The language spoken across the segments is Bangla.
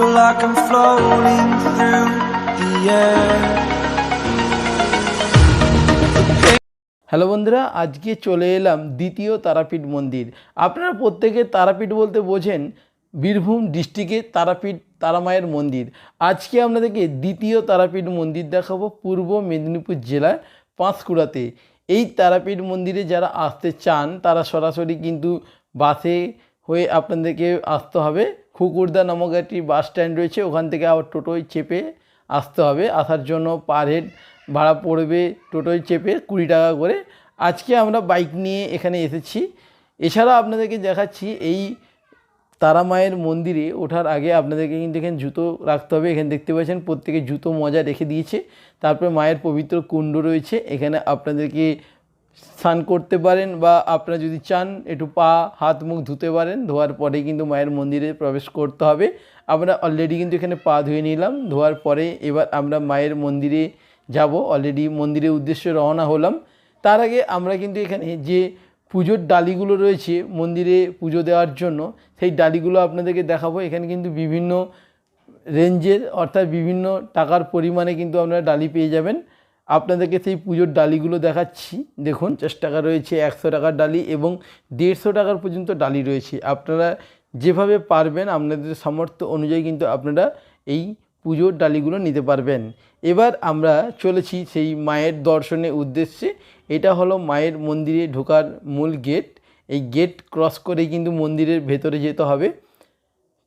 like I'm floating through the air. Hello বন্ধুরা, আজকে চলে এলাম দ্বিতীয় তারাপীঠ মন্দির। আপনারা প্রত্যেকে তারাপীঠ বলতে বোঝেন বীরভূম ডিস্ট্রিক্টে তারাপীঠ তারামায়ের মন্দির। আজকে আপনাদেরকে দ্বিতীয় তারাপীঠ মন্দির দেখাবো পূর্ব মেদিনীপুর জেলার পাঁশকুড়াতে। এই তারাপীঠ মন্দিরে যারা আসতে চান, তারা সরাসরি কিন্তু বাসে হয়ে আপনাদেরকে আসতে হবে। খুকুরদা নামক একটি বাস স্ট্যান্ড রয়েছে, ওখান থেকে আবার টোটোয় চেপে আসতে হবে। আসার জন্য পার হেড ভাড়া পড়বে টোটোয় চেপে কুড়ি টাকা করে। আজকে আমরা বাইক নিয়ে এখানে এসেছি। এছাড়া আপনাদেরকে দেখাচ্ছি, এই তারা মায়ের মন্দিরে ওঠার আগে আপনাদেরকে কিন্তু এখানে জুতো রাখতে হবে। এখানে দেখতে পাচ্ছেন প্রত্যেকে জুতো মজা রেখে দিয়েছে। তারপরে মায়ের পবিত্র কুণ্ড রয়েছে। এখানে আপনাদেরকে স্নান করতে পারেন বা আপনারা যদি চান, একটু পা, হাত, মুখ ধুতে পারেন, ধোয়ার পরে কিন্তু মায়ের মন্দিরে প্রবেশ করতে হবে। আমরা অলরেডি কিন্তু এখানে পা ধুয়ে নিলাম, ধোয়ার পরে এবার আমরা মায়ের মন্দিরে যাব। অলরেডি মন্দিরের উদ্দেশ্যে রওনা হলাম। তার আগে আমরা কিন্তু এখানে যে পুজোর ডালিগুলো রয়েছে, মন্দিরে পুজো দেওয়ার জন্য, সেই ডালিগুলো আপনাদেরকে দেখাবো। এখানে কিন্তু বিভিন্ন রেঞ্জের অর্থাৎ বিভিন্ন টাকার পরিমাণে কিন্তু আপনারা ডালি পেয়ে যাবেন। আপনাদেরকে সেই পুজোর ডালিগুলো দেখাচ্ছি। দেখুন পঞ্চাশ টাকা রয়েছে, একশো টাকার ডালি এবং দেড়শো টাকার পর্যন্ত ডালি রয়েছে। আপনারা যেভাবে পারবেন, আপনাদের সামর্থ্য অনুযায়ী কিন্তু আপনারা এই পুজোর ডালিগুলো নিতে পারবেন। এবার আমরা চলেছি সেই মায়ের দর্শনের উদ্দেশ্যে। এটা হলো মায়ের মন্দিরে ঢোকার মূল গেট। এই গেট ক্রস করেই কিন্তু মন্দিরের ভেতরে যেতে হবে।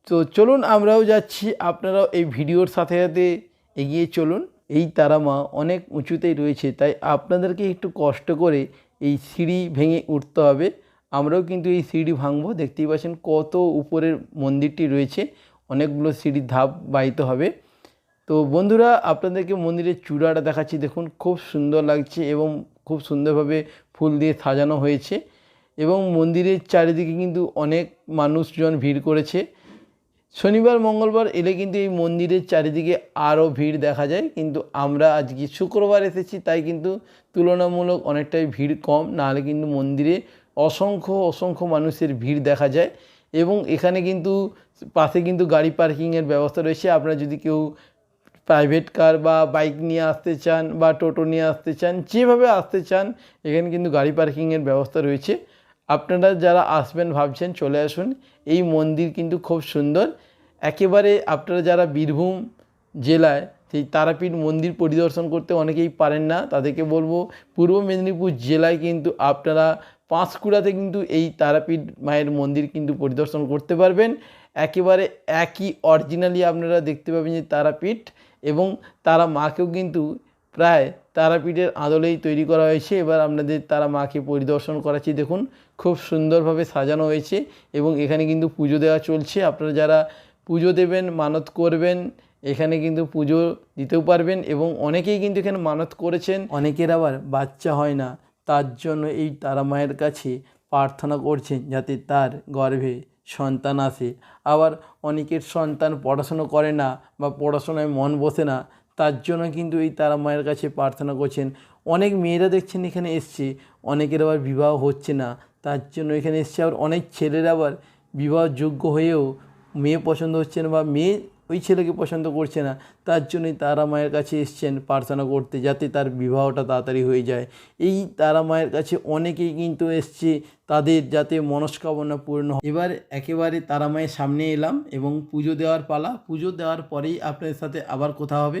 তো চলুন আমরাও যাচ্ছি। আপনারাও এই ভিডিওর সাথে সাথে এগিয়ে চলুন। এই তারা মা অনেক উঁচুতেই রয়েছে, তাই আপনাদেরকে একটু কষ্ট করে এই সিঁড়ি ভেঙে উঠতে হবে। আমরাও কিন্তু এই সিঁড়ি ভাঙবো। দেখতেই পাচ্ছেন কত উপরের মন্দিরটি রয়েছে, অনেকগুলো সিঁড়ির ধাপ বাইতে হবে। তো বন্ধুরা, আপনাদেরকে মন্দিরের চূড়াটা দেখাচ্ছি। দেখুন, খুব সুন্দর লাগছে এবং খুব সুন্দরভাবে ফুল দিয়ে সাজানো হয়েছে। এবং মন্দিরের চারিদিকে কিন্তু অনেক মানুষজন ভিড় করেছে। শনিবার, মঙ্গলবার এলে কিন্তু এই মন্দিরের চারিদিকে আরও ভিড় দেখা যায়। কিন্তু আমরা আজকে শুক্রবার এসেছি, তাই কিন্তু তুলনামূলক অনেকটাই ভিড় কম। নাহলে কিন্তু মন্দিরে অসংখ্য অসংখ্য মানুষের ভিড় দেখা যায়। এবং এখানে কিন্তু পাশে কিন্তু গাড়ি পার্কিংয়ের ব্যবস্থা রয়েছে। আপনারা যদি কেউ প্রাইভেট কার বা বাইক নিয়ে আসতে চান বা টোটো নিয়ে আসতে চান, যেভাবে আসতে চান, এখানে কিন্তু গাড়ি পার্কিংয়ের ব্যবস্থা রয়েছে। আপনারা যারা আসবেন ভাবছেন চলে আসুন, এই মন্দির কিন্তু খুব সুন্দর। একেবারে আপনারা যারা বীরভূম জেলায় সেই তারাপীঠ মন্দির পরিদর্শন করতে অনেকেই পারেন না, তাদেরকে বলব পূর্ব মেদিনীপুর জেলায় কিন্তু আপনারা পাঁশকুড়াতে কিন্তু এই তারাপীঠ মায়ের মন্দির কিন্তু পরিদর্শন করতে পারবেন। একেবারে একই অরিজিনালি আপনারা দেখতে পাবেন যে তারাপীঠ এবং তারা মাকেও কিন্তু প্রায় তারাপীঠের আদলেই তৈরি করা হয়েছে। এবার আপনাদের তারা মাকে পরিদর্শন করাচ্ছি, দেখুন। খুব সুন্দরভাবে সাজানো হয়েছে এবং এখানে কিন্তু পুজো দেওয়া চলছে। আপনারা যারা পুজো দেবেন, মানত করবেন, এখানে কিন্তু পুজো দিতেও পারবেন এবং অনেকেই কিন্তু এখানে মানত করেছেন। অনেকের আবার বাচ্চা হয় না, তার জন্য এই তারা মায়ের কাছে প্রার্থনা করছেন যাতে তার গর্ভে সন্তান আসে। আবার অনেকের সন্তান পড়াশুনো করে না বা পড়াশোনায় মন বসে না তার জন্য কিন্তু এই তারা মায়ের কাছে প্রার্থনা করছেন। অনেক মেয়েরা দেখছেন এখানে এসছে, অনেকের আবার বিবাহ হচ্ছে না। তার জন্য এখানে এসছে আবার অনেক ছেলেরা আবার বিবাহযোগ্য হয়েও মেয়ে পছন্দ হচ্ছে না বা মেয়ে ওই ছেলেকে পছন্দ করছে না। তার জন্যই তারা মায়ের কাছে এসছেন প্রার্থনা করতে যাতে তার বিবাহটা তাড়াতাড়ি হয়ে যায়। এই তারা মায়ের কাছে অনেকেই কিন্তু এসছে তাদের যাতে মনস্কামনা পূর্ণ হয়। এবার একেবারে তারা মায়ের সামনে এলাম এবং পুজো দেওয়ার পালা। পুজো দেওয়ার পরেই আপনাদের সাথে আবার কথা হবে।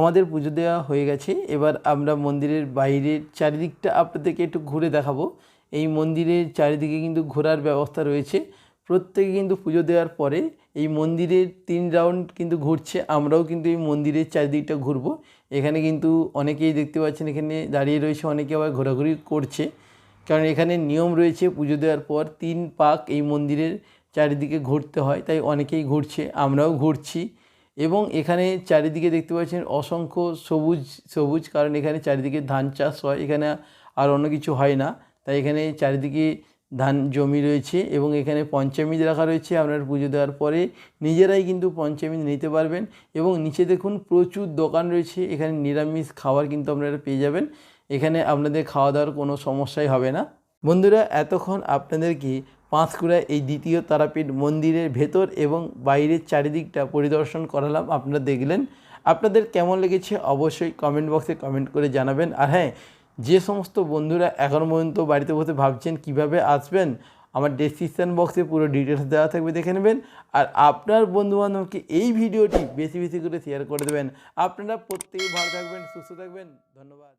আমাদের পুজো দেওয়া হয়ে গেছে। এবার আমরা মন্দিরের বাইরের চারিদিকটা আপনাদেরকে একটু ঘুরে দেখাবো। এই মন্দিরের চারিদিকে কিন্তু ঘোরার ব্যবস্থা রয়েছে। প্রত্যেকে কিন্তু পুজো দেওয়ার পরে এই মন্দিরের তিন রাউন্ড কিন্তু ঘুরছে। আমরাও কিন্তু এই মন্দিরের চারিদিকটা ঘুরবো। এখানে কিন্তু অনেকেই দেখতে পাচ্ছেন, এখানে দাঁড়িয়ে রয়েছে, অনেকে আবার ঘোরাঘুরি করছে। কারণ এখানে নিয়ম রয়েছে, পুজো দেওয়ার পর তিন পাক এই মন্দিরের চারিদিকে ঘুরতে হয়, তাই অনেকেই ঘুরছে, আমরাও ঘুরছি। এবং এখানে চারিদিকে দেখতে পাচ্ছেন অসংখ্য সবুজ সবুজ, কারণ এখানে চারিদিকে ধান চাষ হয়, এখানে আর অন্য কিছু হয় না। তাই এখানে চারিদিকে ধান জমি রয়েছে এবং এখানে পঞ্চামৃত রাখা রয়েছে, আপনার পুজো দেওয়ার পরে নিজেরাই কিন্তু পঞ্চামৃত নিতে পারবেন এবং নিচে দেখুন প্রচুর দোকান রয়েছে, এখানে নিরামিষ খাবার কিন্তু আপনারা পেয়ে যাবেন। এখানে আপনাদের খাওয়া দাওয়ার কোনো সমস্যাই হবে না। বন্ধুরা, এতক্ষণ আপনাদেরকে পাঁশকুড়া এই দ্বিতীয় তারাপীঠ মন্দিরের ভেতর এবং বাইরের চারিদিকটা পরিদর্শন করালাম। আপনারা দেখলেন। আপনাদের কেমন লেগেছে অবশ্যই কমেন্ট বক্সে কমেন্ট করে জানাবেন। আর হ্যাঁ যে সমস্ত বন্ধুরা এখনও পর্যন্ত বাড়িতে বসে ভাবছেন কীভাবে আসবেন, আমার ডেসক্রিপশান বক্সে পুরো ডিটেলস দেওয়া থাকবে, দেখে নেবেন। আর আপনার বন্ধুবান্ধবকে এই ভিডিওটি বেশি বেশি করে শেয়ার করে দেবেন। আপনারা প্রত্যেকে ভালো থাকবেন, সুস্থ থাকবেন। ধন্যবাদ।